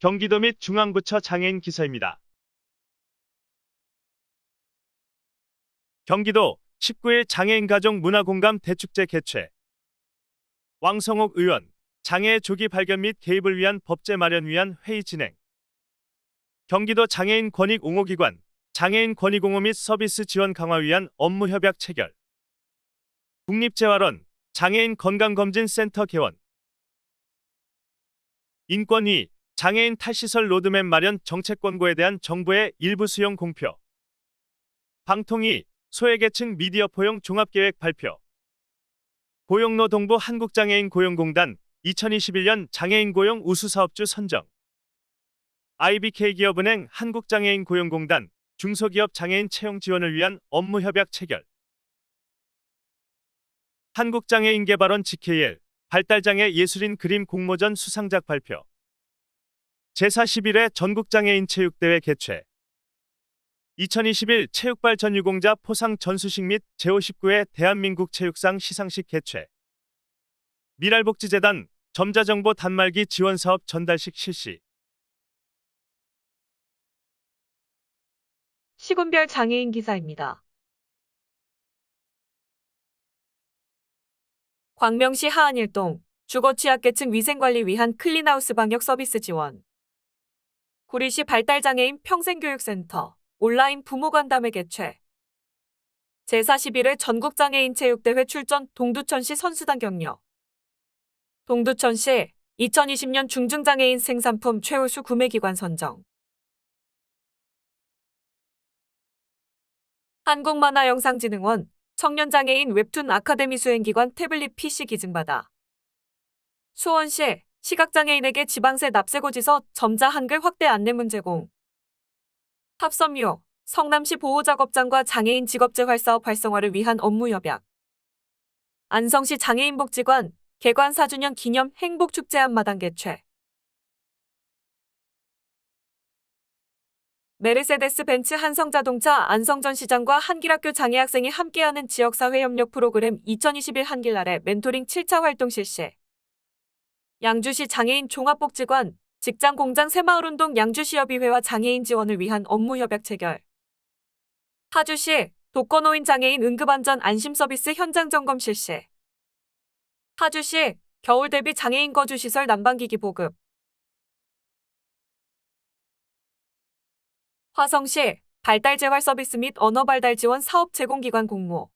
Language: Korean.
경기도 및 중앙부처 장애인 기사입니다. 경기도 19일 장애인 가족 문화공감 대축제 개최. 왕성옥 의원 장애의 조기 발견 및 개입을 위한 법제 마련 위한 회의 진행. 경기도 장애인 권익 옹호기관 장애인 권익 옹호 및 서비스 지원 강화 위한 업무 협약 체결. 국립재활원 장애인 건강검진센터 개원. 인권위 장애인 탈시설 로드맵 마련 정책 권고에 대한 정부의 일부 수용 공표. 방통위 소외계층 미디어 포용 종합계획 발표. 고용노 동부 한국장애인 고용공단 2021년 장애인 고용 우수사업주 선정. IBK 기업은행 한국장애인 고용공단 중소기업 장애인 채용 지원을 위한 업무 협약 체결. 한국장애인 개발원 GKL 발달장애 예술인 그림 공모전 수상작 발표 제41회 전국장애인 체육대회 개최. 2021 체육발 전 유공자 포상 전수식 및 제59회 대한민국 체육상 시상식 개최. 미랄복지재단 점자정보 단말기 지원사업 전달식 실시. 시군별 장애인 기사입니다. 광명시 하안일동 주거 취약계층 위생관리 위한 클린하우스 방역 서비스 지원 구리시 발달장애인 평생교육센터 온라인 부모간담회 개최. 제41회 전국장애인 체육대회 출전 동두천시 선수단 격려 동두천시 2020년 중증장애인 생산품 최우수 구매기관 선정. 한국만화영상진흥원 청년장애인 웹툰 아카데미 수행기관 태블릿 PC 기증받아. 수원시 시각장애인에게 지방세 납세고지서 점자 한글 확대 안내문 제공. 합섬유. 성남시 보호작업장과 장애인 직업재활 사업 활성화를 위한 업무 협약. 안성시 장애인복지관 개관 4주년 기념 행복축제 한마당 개최. 메르세데스 벤츠 한성자동차 안성전 시장과 한길학교 장애학생이 함께하는 지역사회 협력 프로그램 2021 한길날의 멘토링 7차 활동 실시. 양주시 장애인 종합복지관 직장공장 새마을운동 양주시협의회와 장애인 지원을 위한 업무 협약 체결. 하주시 독거노인 장애인 응급안전 안심서비스 현장 점검 실시. 하주시 겨울 대비 장애인 거주시설 난방기기 보급. 화성시 발달 재활 서비스 및 언어 발달 지원 사업 제공기관 공모